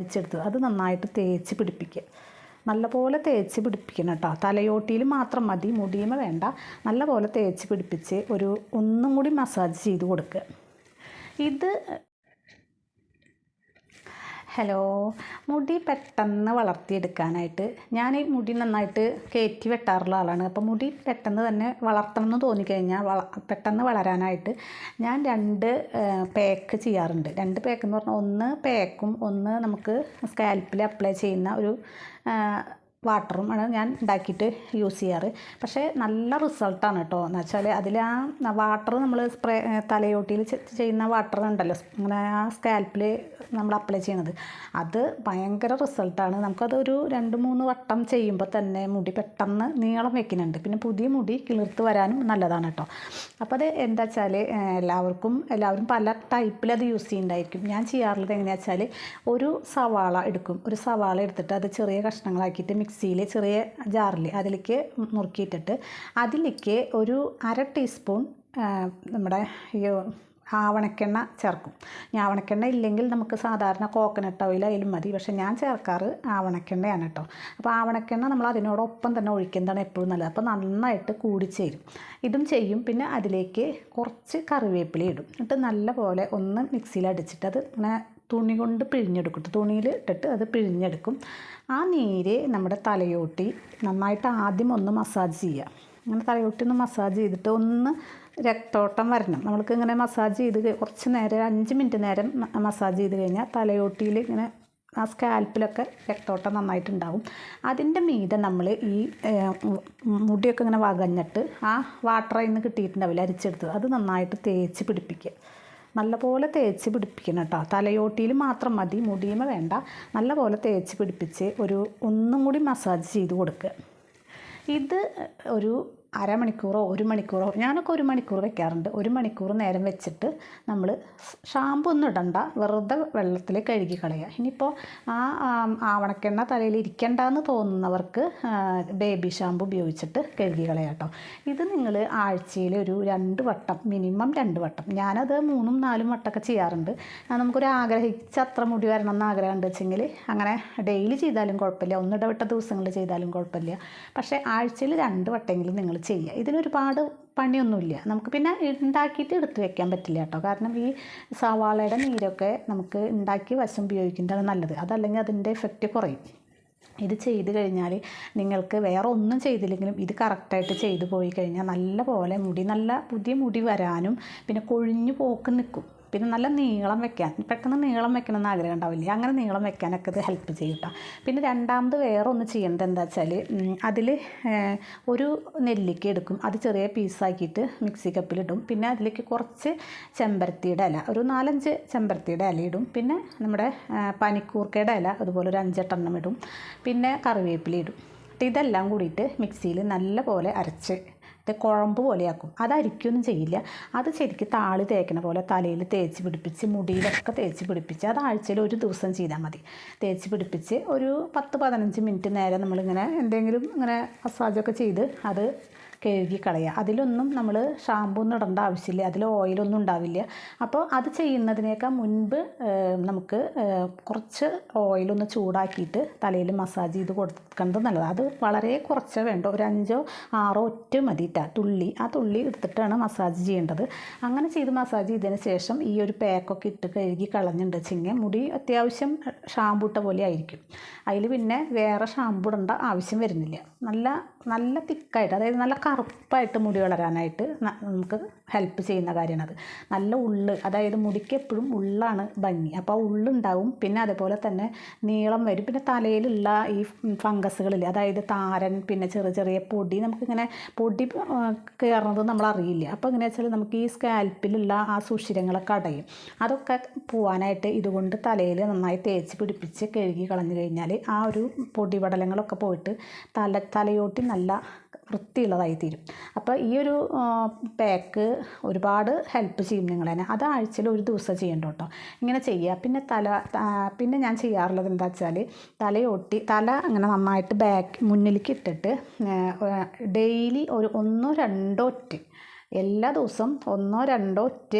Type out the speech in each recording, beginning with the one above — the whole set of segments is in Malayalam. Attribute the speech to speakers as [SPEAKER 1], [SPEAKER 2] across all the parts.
[SPEAKER 1] അരിച്ചെടുത്ത് അത് നന്നായിട്ട് തേച്ച് പിടിപ്പിക്കുക. നല്ലപോലെ തേച്ച് പിടിപ്പിക്കണം കേട്ടോ. തലയോട്ടിയിൽ മാത്രം മതി മുടിയുമ വേണ്ട. നല്ലപോലെ തേച്ച് പിടിപ്പിച്ച് ഒരു ഒന്നും കൂടി മസാജ് ചെയ്ത് കൊടുക്കുക. ഇത് ഹലോ. മുടി പെട്ടെന്ന് വളർത്തിയെടുക്കാനായിട്ട് ഞാൻ ഈ മുടി നന്നായിട്ട് കയറ്റി വെട്ടാറുള്ള ആളാണ്. അപ്പോൾ മുടി പെട്ടെന്ന് തന്നെ വളർത്തണം എന്ന് തോന്നിക്കഴിഞ്ഞാൽ വള പെട്ടെന്ന് വളരാനായിട്ട് ഞാൻ രണ്ട് പാക്ക് ചെയ്യാറുണ്ട്. രണ്ട് പാക്ക് എന്ന് പറഞ്ഞാൽ ഒന്ന് പാക്കും ഒന്ന് നമുക്ക് സ്കാൽപ്പിൽ അപ്ലൈ ചെയ്യുന്ന ഒരു വാട്ടറും ആണ് ഞാൻ ഉണ്ടാക്കിയിട്ട് യൂസ് ചെയ്യാറ്. പക്ഷേ നല്ല റിസൾട്ടാണ് കേട്ടോ എന്ന് വെച്ചാൽ അതിൽ ആ വാട്ടർ നമ്മൾ സ്പ്രേ തലയോട്ടിയിൽ ചെയ്യുന്ന വാട്ടർ ഉണ്ടല്ലോ അങ്ങനെ ആ സ്കാൽപ്പിൽ നമ്മൾ അപ്ലൈ ചെയ്യണത്. അത് ഭയങ്കര റിസൾട്ടാണ് നമുക്കതൊരു രണ്ട് മൂന്ന് വട്ടം ചെയ്യുമ്പോൾ തന്നെ മുടി പെട്ടെന്ന് നീളം വെക്കുന്നുണ്ട്. പിന്നെ പുതിയ മുടി കിളിർത്ത് വരാനും നല്ലതാണ് കേട്ടോ അപ്പോൾ അത് എന്താ വെച്ചാൽ എല്ലാവർക്കും എല്ലാവരും പല ടൈപ്പിൽ അത് യൂസ് ചെയ്യുന്നുണ്ടായിരിക്കും. ഞാൻ ചെയ്യാറുള്ളത് എങ്ങനെയാണെന്ന് വെച്ചാൽ ഒരു സവാള എടുക്കും. ഒരു സവാള എടുത്തിട്ട് അത് ചെറിയ കഷ്ണങ്ങളാക്കിയിട്ട് മിക്സിയിൽ ചെറിയ ജാറിൽ അതിലേക്ക് നുറുക്കിയിട്ടിട്ട് അതിലേക്ക് ഒരു അര ടീസ്പൂൺ നമ്മുടെ ഈ ആവണക്കെണ്ണ ചേർക്കും. ആവണക്കെണ്ണ ഇല്ലെങ്കിൽ നമുക്ക് സാധാരണ കോക്കനട്ട് ഓയിൽ അതിലും മതി. പക്ഷേ ഞാൻ ചേർക്കാറ് ആവണക്കെണ്ണയാണ് കേട്ടോ. അപ്പോൾ ആവണക്കെണ്ണ നമ്മൾ അതിനോടൊപ്പം തന്നെ ഒഴിക്കുന്നതാണ് എപ്പോഴും നല്ലത്. അപ്പോൾ നന്നായിട്ട് കൂടിച്ചേരും ഇതും ചെയ്യും. പിന്നെ അതിലേക്ക് കുറച്ച് കറിവേപ്പില ഇടും. എന്നിട്ട് നല്ലപോലെ ഒന്ന് മിക്സിയിൽ അടിച്ചിട്ട് അത് ഇങ്ങനെ തുണി കൊണ്ട് പിഴിഞ്ഞെടുക്കും. തുണിയിൽ ഇട്ടിട്ട് അത് പിഴിഞ്ഞെടുക്കും. ആ നീര് നമ്മുടെ തലയോട്ടി നന്നായിട്ട് ആദ്യം ഒന്ന് മസാജ് ചെയ്യുക. അങ്ങനെ തലയോട്ടി ഒന്ന് മസാജ് ചെയ്തിട്ട് ഒന്ന് രക്തോട്ടം വരണം. നമ്മൾക്ക് ഇങ്ങനെ മസാജ് ചെയ്ത് കുറച്ച് നേരം അഞ്ച് മിനിറ്റ് നേരം മസാജ് ചെയ്ത് കഴിഞ്ഞാൽ തലയോട്ടിയിൽ ഇങ്ങനെ ആ സ്കാൽപ്പിലൊക്കെ രക്തോട്ടം നന്നായിട്ടുണ്ടാവും. അതിന്റെ മീതെ നമ്മൾ ഈ മുടിയൊക്കെ ഇങ്ങനെ വകഞ്ഞിട്ട് ആ വാട്ടർ അതിൽ നിന്ന് കിട്ടിയിട്ടുണ്ടാവില്ല അരിച്ചെടുത്ത് അത് നന്നായിട്ട് തേച്ച് പിടിപ്പിക്കുക. നല്ലപോലെ തേച്ച് പിടിപ്പിക്കണം കേട്ടോ. തലയോട്ടിയിൽ മാത്രം മതി മുടിയുമ വേണ്ട. നല്ലപോലെ തേച്ച് പിടിപ്പിച്ച് ഒരു ഒന്നും കൂടി മസാജ് ചെയ്ത് കൊടുക്കുക ഇത് ഒരു അരമണിക്കൂറോ ഒരു മണിക്കൂറോ ഞാനൊക്കെ ഒരു മണിക്കൂർ വെക്കാറുണ്ട്. ഒരു മണിക്കൂർ നേരം വെച്ചിട്ട് നമ്മൾ ഷാമ്പു ഒന്നും ഇടണ്ട. വെറുതെ വെള്ളത്തിൽ കഴുകി കളയുക. ഇനിയിപ്പോൾ ആ ആവണക്കെണ്ണ തലയിൽ ഇരിക്കണ്ടെന്ന് തോന്നുന്നവർക്ക് ബേബി ഷാമ്പു ഉപയോഗിച്ചിട്ട് കഴുകി കളയാം കേട്ടോ. ഇത് നിങ്ങൾ ആഴ്ചയിൽ ഒരു രണ്ട് വട്ടം മിനിമം രണ്ട് വട്ടം. ഞാനത് മൂന്നും നാലും വട്ടമൊക്കെ ചെയ്യാറുണ്ട്. നമുക്കൊരു ആഗ്രഹിച്ച അത്ര മുടി വരണം എന്ന് ആഗ്രഹം ഉണ്ട് വെച്ചെങ്കിൽ അങ്ങനെ ഡെയിലി ചെയ്താലും കുഴപ്പമില്ല. ഒന്നിടവിട്ട ദിവസങ്ങളിൽ ചെയ്താലും കുഴപ്പമില്ല. പക്ഷേ ആഴ്ചയിൽ രണ്ട് വട്ടമെങ്കിലും നിങ്ങൾ ചെയ്യുക. ഇതിനൊരുപാട് പണിയൊന്നുമില്ല. നമുക്ക് പിന്നെ ഉണ്ടാക്കിയിട്ട് എടുത്ത് വെക്കാൻ പറ്റില്ല കേട്ടോ. കാരണം ഈ സവാളയുടെ നീരൊക്കെ നമുക്ക് ഉണ്ടാക്കി വശം ഉപയോഗിക്കുന്നതാണ് നല്ലത്. അതല്ലെങ്കിൽ അതിന്റെ എഫക്റ്റ് കുറയും. ഇത് ചെയ്ത് കഴിഞ്ഞാൽ നിങ്ങൾക്ക് വേറെ ഒന്നും ചെയ്തില്ലെങ്കിലും ഇത് കറക്റ്റായിട്ട് ചെയ്തു പോയി കഴിഞ്ഞാൽ നല്ല പോലെ മുടി നല്ല പുതിയ മുടി വരാനും പിന്നെ കൊഴിഞ്ഞു പോക്ക് നിൽക്കും. പിന്നെ നല്ല നീളം വെക്കാൻ പെട്ടെന്ന് നീളം വെക്കണമെന്ന് ആഗ്രഹം ഉണ്ടാവില്ല? അങ്ങനെ നീളം വെക്കാനൊക്കെ ഇത് ഹെൽപ്പ് ചെയ്യും കേട്ടോ പിന്നെ രണ്ടാമത് വേറെ ഒന്ന് ചെയ്യേണ്ടത് എന്താ വെച്ചാൽ അതിൽ ഒരു നെല്ലിക്ക എടുക്കും. അത് ചെറിയ പീസാക്കിയിട്ട് മിക്സി കപ്പിലിടും പിന്നെ അതിലേക്ക് കുറച്ച് ചെമ്പരത്തിയുടെ ഇല ഒരു നാലഞ്ച് ചെമ്പരത്തിയുടെ ഇല ഇടും. പിന്നെ നമ്മുടെ പനിക്കൂർക്കയുടെ ഇല അതുപോലെ ഒരു അഞ്ചെട്ടെണ്ണം ഇടും. പിന്നെ കറിവേപ്പില ഇടും. ഇതെല്ലാം കൂടിയിട്ട് മിക്സിയിൽ നല്ല പോലെ അരച്ച് കുഴമ്പ് പോലെയാക്കും. അത് അരിക്കൊന്നും ചെയ്യില്ല. അത് ശരിക്കും താളി തേക്കണ പോലെ തലയിൽ തേച്ച് പിടിപ്പിച്ച് മുടിയിലൊക്കെ തേച്ച് പിടിപ്പിച്ച് അത് ആഴ്ചയിൽ ഒരു ദിവസം ചെയ്താൽ മതി. തേച്ച് പിടിപ്പിച്ച് ഒരു പത്ത് പതിനഞ്ച് മിനിറ്റ് നേരം നമ്മളിങ്ങനെ എന്തെങ്കിലും ഇങ്ങനെ മസാജൊക്കെ ചെയ്ത് അത് കഴുകി കളയുക അതിലൊന്നും നമ്മൾ ഷാമ്പൂ ഒന്നും ഇടേണ്ട ആവശ്യമില്ല. അതിൽ ഓയിലൊന്നും ഉണ്ടാവില്ല. അപ്പോൾ അത് ചെയ്യുന്നതിനേക്കാൾ മുൻപ് നമുക്ക് കുറച്ച് ഓയിലൊന്ന് ചൂടാക്കിയിട്ട് തലയിൽ മസാജ് ചെയ്ത് കൊടുക്കേണ്ടത് നല്ലതാണ് അത് വളരെ കുറച്ച് വേണ്ട. ഒരു അഞ്ചോ ആറോ ഒറ്റ മതിയിട്ട തുള്ളി. ആ തുള്ളി എടുത്തിട്ടാണ് മസാജ് ചെയ്യേണ്ടത്. അങ്ങനെ ചെയ്ത് മസാജ് ചെയ്തതിന് ശേഷം ഈ ഒരു പാക്കൊക്കെ ഇട്ട് കഴുകി കളഞ്ഞിട്ടുണ്ട് വെച്ചെങ്കിൽ മുടി അത്യാവശ്യം ഷാമ്പൂട്ട പോലെ ആയിരിക്കും. അതിൽ പിന്നെ വേറെ ഷാമ്പൂ ഇടേണ്ട ആവശ്യം വരുന്നില്ല. നല്ല നല്ല തിക്കായിട്ട് അതായത് നല്ല കറുപ്പായിട്ട് മുടി വളരാനായിട്ട് നമുക്ക് ഹെൽപ്പ് ചെയ്യുന്ന കാര്യമാണത്. നല്ല ഉള്ള് അതായത് മുടിക്ക് എപ്പോഴും ഉള്ളാണ് ഭംഗി. അപ്പോൾ ആ ഉള്ളുണ്ടാവും പിന്നെ അതേപോലെ തന്നെ നീളം വരും. പിന്നെ തലയിലുള്ള ഈ ഫംഗസുകളിൽ അതായത് താരൻ പിന്നെ ചെറിയ ചെറിയ പൊടി നമുക്കിങ്ങനെ പൊടി കയറുന്നത് നമ്മൾ അറിയില്ല അപ്പോൾ എങ്ങനെയാ വെച്ചാൽ നമുക്ക് ഈ സ്കാൽപ്പിലുള്ള ആ സുഷിരങ്ങളൊക്കെ അടയും അതൊക്കെ പോവാനായിട്ട് ഇതുകൊണ്ട് തലയിൽ നന്നായി തേച്ച് പിടിപ്പിച്ച് കഴുകി കളഞ്ഞു കഴിഞ്ഞാൽ ആ ഒരു പൊടിപടലങ്ങളൊക്കെ പോയിട്ട് തല തലയോട്ടി നല്ല വൃത്തിയുള്ളതായി തീരും അപ്പോൾ ഈ ഒരു പാക്ക് ഒരുപാട് ഹെൽപ്പ് ചെയ്യും നിങ്ങളെ അത് ആഴ്ചയിൽ ഒരു ദിവസം ചെയ്യേണ്ട കേട്ടോ ഇങ്ങനെ ചെയ്യുക പിന്നെ തല പിന്നെ ഞാൻ ചെയ്യാറുള്ളത് എന്താ വെച്ചാൽ തലയൊട്ടി തല അങ്ങനെ നന്നായിട്ട് ബാക്ക് മുന്നിലേക്ക് ഇട്ടിട്ട് ഡെയിലി ഒരു ഒന്നോ രണ്ടോ ഒറ്റ് എല്ലാ ദിവസവും ഒന്നോ രണ്ടോ ഒറ്റ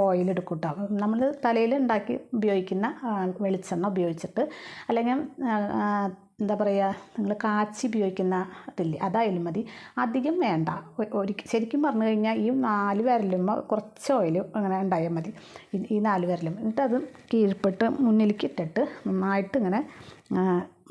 [SPEAKER 1] ഓയിൽ എടുക്കും കേട്ടോ നമ്മൾ തലയിൽ ഉണ്ടാക്കി ഉപയോഗിക്കുന്ന വെളിച്ചെണ്ണ ഉപയോഗിച്ചിട്ട് അല്ലെങ്കിൽ എന്താ പറയുക നിങ്ങൾ കാച്ചി ഉപയോഗിക്കുന്ന അതില്ലേ അതായാലും മതി. അധികം വേണ്ട. ഒരു ശരിക്കും പറഞ്ഞു കഴിഞ്ഞാൽ ഈ നാല് വരലുമ്പോൾ കുറച്ച് ഓയിൽ അങ്ങനെ ഉണ്ടായാൽ മതി. ഈ- നാല് വിരലും. എന്നിട്ട് അത് കീഴ്പ്പെട്ട് മുന്നിലേക്ക് ഇട്ടിട്ട് നന്നായിട്ട് ഇങ്ങനെ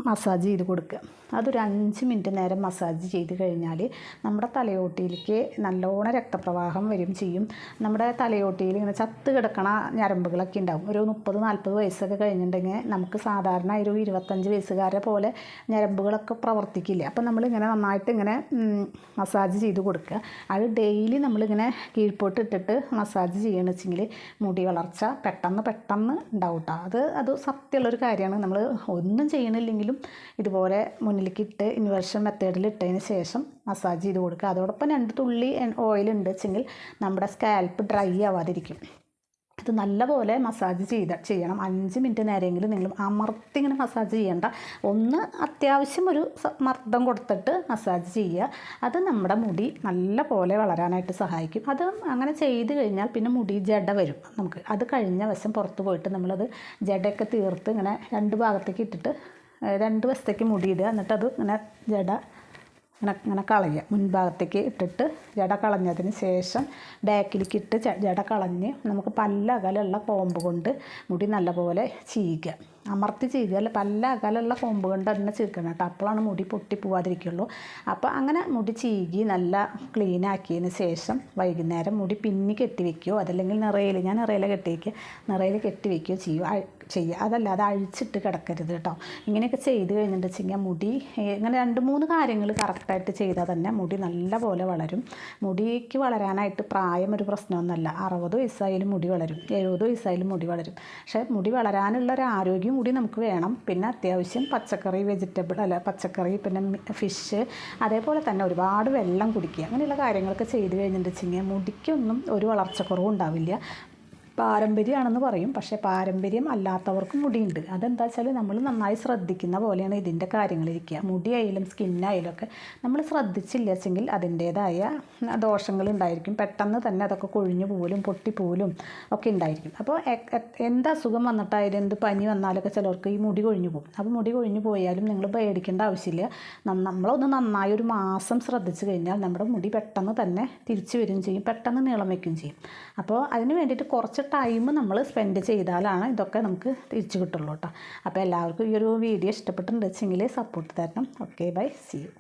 [SPEAKER 1] മസാജ് ചെയ്ത് കൊടുക്കുക. അതൊരു അഞ്ച് മിനിറ്റ് നേരം മസാജ് ചെയ്ത് കഴിഞ്ഞാൽ നമ്മുടെ തലയോട്ടിയിലേക്ക് നല്ലോണം രക്തപ്രവാഹം വരും ചെയ്യും. നമ്മുടെ തലയോട്ടിയിൽ ഇങ്ങനെ ചത്ത് കിടക്കണ ഞരമ്പുകളൊക്കെ ഉണ്ടാവും. ഒരു മുപ്പത് നാൽപ്പത് വയസ്സൊക്കെ കഴിഞ്ഞിട്ടുണ്ടെങ്കിൽ നമുക്ക് സാധാരണ ഒരു ഇരുപത്തഞ്ച് വയസ്സുകാരെ പോലെ ഞരമ്പുകളൊക്കെ പ്രവർത്തിക്കില്ല. അപ്പം നമ്മളിങ്ങനെ നന്നായിട്ട് ഇങ്ങനെ മസാജ് ചെയ്ത് കൊടുക്കുക. അത് ഡെയിലി നമ്മളിങ്ങനെ കീഴ്പോട്ട് ഇട്ടിട്ട് മസാജ് ചെയ്യണമെന്ന് വെച്ചെങ്കിൽ മുടി വളർച്ച പെട്ടെന്ന് പെട്ടെന്ന് ഉണ്ടാവും കേട്ടോ അത് അത് സത്യമുള്ളൊരു കാര്യമാണ്. നമ്മൾ ഒന്നും ചെയ്യണില്ലെങ്കിലും ഇതുപോലെ മുന്നിലേക്ക് ഇട്ട് ഇൻവേർഷൻ മെത്തേഡിൽ ഇട്ടതിന് ശേഷം മസാജ് ചെയ്ത് കൊടുക്കുക. അതോടൊപ്പം രണ്ട് തുള്ളി ഓയിൽ ഉണ്ട് വെച്ചെങ്കിൽ നമ്മുടെ സ്കാൽപ്പ് ഡ്രൈ ആവാതിരിക്കും. അത് നല്ലപോലെ മസാജ് ചെയ്ത ചെയ്യണം. അഞ്ച് മിനിറ്റ് നേരമെങ്കിലും നിങ്ങൾ അമർത്തി ഇങ്ങനെ മസാജ് ചെയ്യേണ്ട. ഒന്ന് അത്യാവശ്യം ഒരു മർദ്ദം കൊടുത്തിട്ട് മസാജ് ചെയ്യുക. അത് നമ്മുടെ മുടി നല്ല പോലെ വളരാനായിട്ട് സഹായിക്കും. അത് അങ്ങനെ ചെയ്ത് കഴിഞ്ഞാൽ പിന്നെ മുടി ജട വരും നമുക്ക്. അത് കഴിഞ്ഞ വശം പുറത്ത് പോയിട്ട് നമ്മളത് ജടയൊക്കെ തീർത്ത് ഇങ്ങനെ രണ്ട് ഭാഗത്തേക്ക് ഇട്ടിട്ട് രണ്ട് വശത്തേക്ക് മുടിയിടുക. എന്നിട്ടത് ഇങ്ങനെ ജട ഇങ്ങനെ ഇങ്ങനെ കളയുക. മുൻഭാഗത്തേക്ക് ഇട്ടിട്ട് ജട കളഞ്ഞതിന് ശേഷം ബാക്കിലേക്ക് ഇട്ട് ജട കളഞ്ഞ് നമുക്ക് പല്ല അകലുള്ള കോമ്പ് കൊണ്ട് മുടി നല്ലപോലെ ചീകുക. അമർത്തി ചീകുക അല്ല പല്ല അകലുള്ള കോമ്പ് കൊണ്ട് തന്നെ ചീക്കണം കേട്ടോ. അപ്പോഴാണ് മുടി പൊട്ടി പോവാതിരിക്കുള്ളൂ. അപ്പോൾ അങ്ങനെ മുടി ചീകി നല്ല ക്ലീൻ ആക്കിയതിന് ശേഷം വൈകുന്നേരം മുടി പിന്നി കെട്ടി വെക്കുകയോ അതല്ലെങ്കിൽ നിറയിൽ ഞാൻ നിറയിൽ കെട്ടി വയ്ക്കുക നിറയിൽ കെട്ടി വയ്ക്കുകയോ ചെയ്യുക. ചെയ്യുക. അതല്ലാതെ അഴിച്ചിട്ട് കിടക്കരുത് കേട്ടോ. ഇങ്ങനെയൊക്കെ ചെയ്ത് കഴിഞ്ഞിട്ടുണ്ടെങ്കിൽ മുടി ഇങ്ങനെ രണ്ട് മൂന്ന് കാര്യങ്ങൾ കറക്റ്റായിട്ട് ചെയ്താൽ തന്നെ മുടി നല്ല പോലെ വളരും. മുടിക്ക് വളരാനായിട്ട് പ്രായം ഒരു പ്രശ്നമൊന്നുമല്ല. അറുപത് വയസ്സായാലും മുടി വളരും. എഴുപത് വയസ്സായാലും മുടി വളരും. പക്ഷേ മുടി വളരാനുള്ള ഒരു ആരോഗ്യം കൂടി നമുക്ക് വേണം. പിന്നെ അത്യാവശ്യം പച്ചക്കറി വെജിറ്റബിൾ അല്ല പച്ചക്കറി പിന്നെ ഫിഷ് അതേപോലെ തന്നെ ഒരുപാട് വെള്ളം കുടിക്കുക. അങ്ങനെയുള്ള കാര്യങ്ങളൊക്കെ ചെയ്ത് കഴിഞ്ഞിട്ടുണ്ടെങ്കിൽ മുടിക്കൊന്നും ഒരു വളർച്ചക്കുറവും ഉണ്ടാവില്ല. പാരമ്പര്യമാണെന്ന് പറയും. പക്ഷേ പാരമ്പര്യം അല്ലാത്തവർക്കും മുടിയുണ്ട്. അതെന്താ വെച്ചാൽ നമ്മൾ നന്നായി ശ്രദ്ധിക്കുന്ന പോലെയാണ് ഇതിന്റെ കാര്യങ്ങളിരിക്കുക. മുടിയായാലും സ്കിന്നായാലും ഒക്കെ നമ്മൾ ശ്രദ്ധിച്ചില്ലെങ്കിൽ അതിന്റേതായ ദോഷങ്ങൾ ഉണ്ടായിരിക്കും. പെട്ടെന്ന് തന്നെ അതൊക്കെ കൊഴിഞ്ഞു പോലും പൊട്ടിപ്പോലും ഒക്കെ ഉണ്ടായിരിക്കും. അപ്പോൾ എന്ത് അസുഖം വന്നിട്ടായാലും എന്ത് പനി വന്നാലൊക്കെ ചിലർക്ക് ഈ മുടി കൊഴിഞ്ഞു പോകും. അപ്പോൾ മുടി കൊഴിഞ്ഞു പോയാലും നിങ്ങൾ പേടിക്കേണ്ട ആവശ്യമില്ല. നമ്മളൊന്ന് നന്നായി ഒരു മാസം ശ്രദ്ധിച്ചു കഴിഞ്ഞാൽ നമ്മുടെ മുടി പെട്ടെന്ന് തന്നെ തിരിച്ചു വരികയും ചെയ്യും. പെട്ടെന്ന് നീളം വയ്ക്കുകയും ചെയ്യും. അപ്പോൾ അതിന് വേണ്ടിയിട്ട് കുറച്ച് ടൈം നമ്മൾ സ്പെൻഡ് ചെയ്താലാണ് ഇതൊക്കെ നമുക്ക് തിരിച്ചു കിട്ടുള്ളൂ കേട്ടോ അപ്പോൾ എല്ലാവർക്കും ഈ ഒരു വീഡിയോ ഇഷ്ടപ്പെട്ടിട്ടുണ്ടെങ്കിൽ സപ്പോർട്ട് തരണം. Okay bye C U